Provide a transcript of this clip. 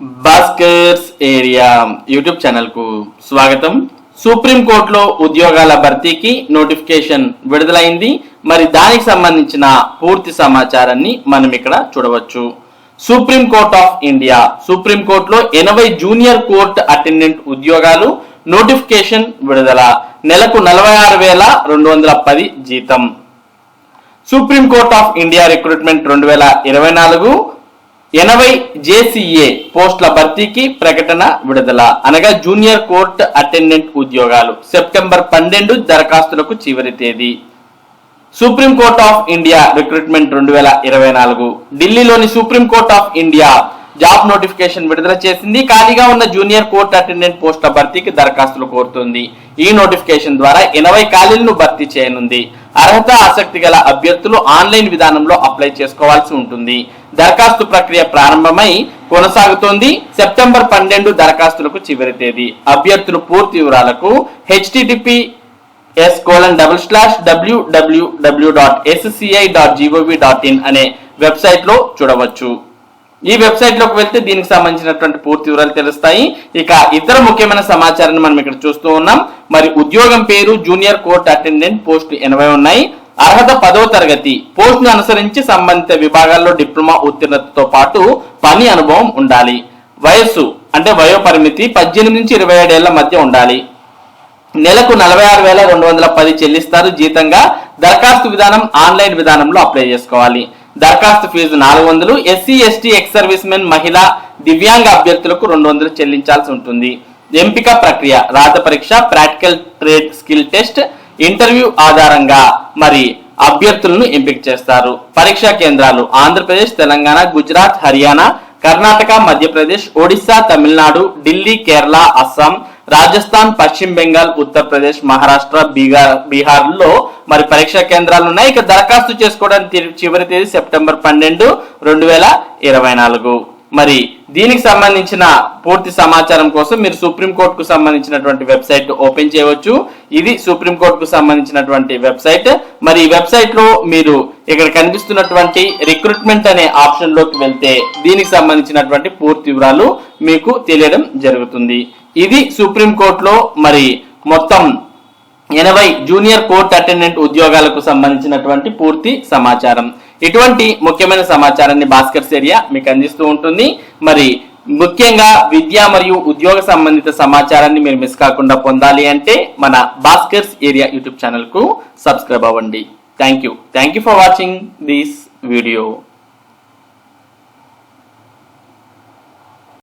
Bhaskar's area YouTube ఛానల్కు స్వాగతం. సుప్రీంకోర్టులో ఉద్యోగాల భర్తీకి నోటిఫికేషన్ విడుదలైంది. మరి దానికి సంబంధించిన పూర్తి సమాచారాన్ని మనం ఇక్కడ చూడవచ్చు. Supreme Court of India supreme కోర్టులో ఎనభై జూనియర్ కోర్ట్ అటెండెంట్ ఉద్యోగాలు నోటిఫికేషన్ విడుదల నెలకు నలభై ఆరు వేల రెండు వందల పది జీతం. Supreme Court of India recruitment రెండు వేల ఇరవై నాలుగు ఎనభై జేసీఏ పోస్టుల భర్తీకి ప్రకటన విడుదల. అనగా జూనియర్ కోర్ట్ అటెండెంట్ ఉద్యోగాలు. సెప్టెంబర్ పన్నెండు దరఖాస్తులకు చివరి తేదీ. Supreme Court of India recruitment రెండు వేల ఇరవై నాలుగు. ఢిల్లీలోని Supreme Court of India job notification విడుదల చేసింది. ఖాళీగా ఉన్న జూనియర్ కోర్ట్ అటెండెంట్ పోస్టుల భర్తీకి దరఖాస్తులు కోరుతుంది. ఈ నోటిఫికేషన్ ద్వారా ఎనభై ఖాళీలను భర్తీ చేయనుంది. అర్హత ఆసక్తి గల అభ్యర్థులు ఆన్లైన్ విధానంలో అప్లై చేసుకోవాల్సి ఉంటుంది. దరఖాస్తు ప్రక్రియ ప్రారంభమై కొనసాగుతోంది. సెప్టెంబర్ పన్నెండు దరఖాస్తులకు చివరి తేదీ. అభ్యర్థులు పూర్తి వివరాలకు HTTP S colon double slash WWW dot SCI dot GOV dot in అనే వెబ్సైట్లో చూడవచ్చు. ఈ వెబ్సైట్లోకి వెళ్తే దీనికి సంబంధించినటువంటి పూర్తి వివరాలు తెలుస్తాయి. ఇక ఇతర ముఖ్యమైన సమాచారాన్ని మనం ఇక్కడ చూస్తూ ఉన్నాం. మరి ఉద్యోగం పేరు జూనియర్ కోర్ట్ అటెండెంట్ పోస్ట్ ఎనభై ఉన్నాయి. అర్హత పదవ తరగతి. పోస్ట్ను అనుసరించి సంబంధిత విభాగాల్లో డిప్లొమా ఉత్తీర్ణతతో పాటు పని అనుభవం ఉండాలి. వయస్సు అంటే వయో పరిమితి పద్దెనిమిది నుంచి ఇరవై ఏడేళ్ళ మధ్య ఉండాలి. నెలకు నలభై ఆరు వేల రెండు వందల పది చెల్లిస్తారు జీతంగా. దరఖాస్తు విధానం ఆన్లైన్ విధానంలో అప్లై చేసుకోవాలి. దరఖాస్తు ఫీజు నాలుగు వందలు SC ST ex servicemen మహిళ దివ్యాంగ అభ్యర్థులకు రెండు వందలు చెల్లించాల్సి ఉంటుంది. ఎంపిక ప్రక్రియ రాత పరీక్ష practical trade skill test interview ఆధారంగా మరి అభ్యర్థులను ఎంపిక చేస్తారు. పరీక్షా కేంద్రాలు ఆంధ్రప్రదేశ్ తెలంగాణ గుజరాత్ హర్యానా కర్ణాటక మధ్యప్రదేశ్ ఒడిశా తమిళనాడు ఢిల్లీ కేరళ అస్సాం రాజస్థాన్ పశ్చిమ బెంగాల్ ఉత్తరప్రదేశ్ మహారాష్ట్ర బీహార్ బీహార్లో మరి పరీక్షా కేంద్రాలు ఉన్నాయి. ఇక దరఖాస్తు చేసుకోవడానికి చివరి తేదీ సెప్టెంబర్ పన్నెండు రెండు వేల ఇరవై నాలుగు. మరి దీనికి సంబంధించిన పూర్తి సమాచారం కోసం మీరు సుప్రీంకోర్టుకు సంబంధించినటువంటి వెబ్సైట్ ఓపెన్ చేయవచ్చు. ఇది సుప్రీంకోర్టుకు సంబంధించినటువంటి వెబ్సైట్. మరి ఈ వెబ్సైట్లో మీరు ఇక్కడ కనిపిస్తున్నటువంటి రిక్రూట్మెంట్ అనే ఆప్షన్లోకి వెళ్తే దీనికి సంబంధించినటువంటి పూర్తి వివరాలు మీకు తెలియడం జరుగుతుంది. ఇది సుప్రీంకోర్టులో మరి మొత్తం ఎనభై జూనియర్ కోర్ట్ అటెండెంట్ ఉద్యోగాలకు సంబంధించినటువంటి పూర్తి సమాచారం. ఇటువంటి ముఖ్యమైన సమాచారాన్ని భాస్కర్స్ ఏరియా మీకు అందిస్తూ ఉంటుంది. మరి ముఖ్యంగా విద్య మరియు ఉద్యోగ సంబంధిత సమాచారాన్ని మీరు మిస్ కాకుండా పొందాలి అంటే మన భాస్కర్స్ ఏరియా యూట్యూబ్ ఛానల్కు సబ్స్క్రైబ్ అవ్వండి. Thank you. Thank you for watching this video.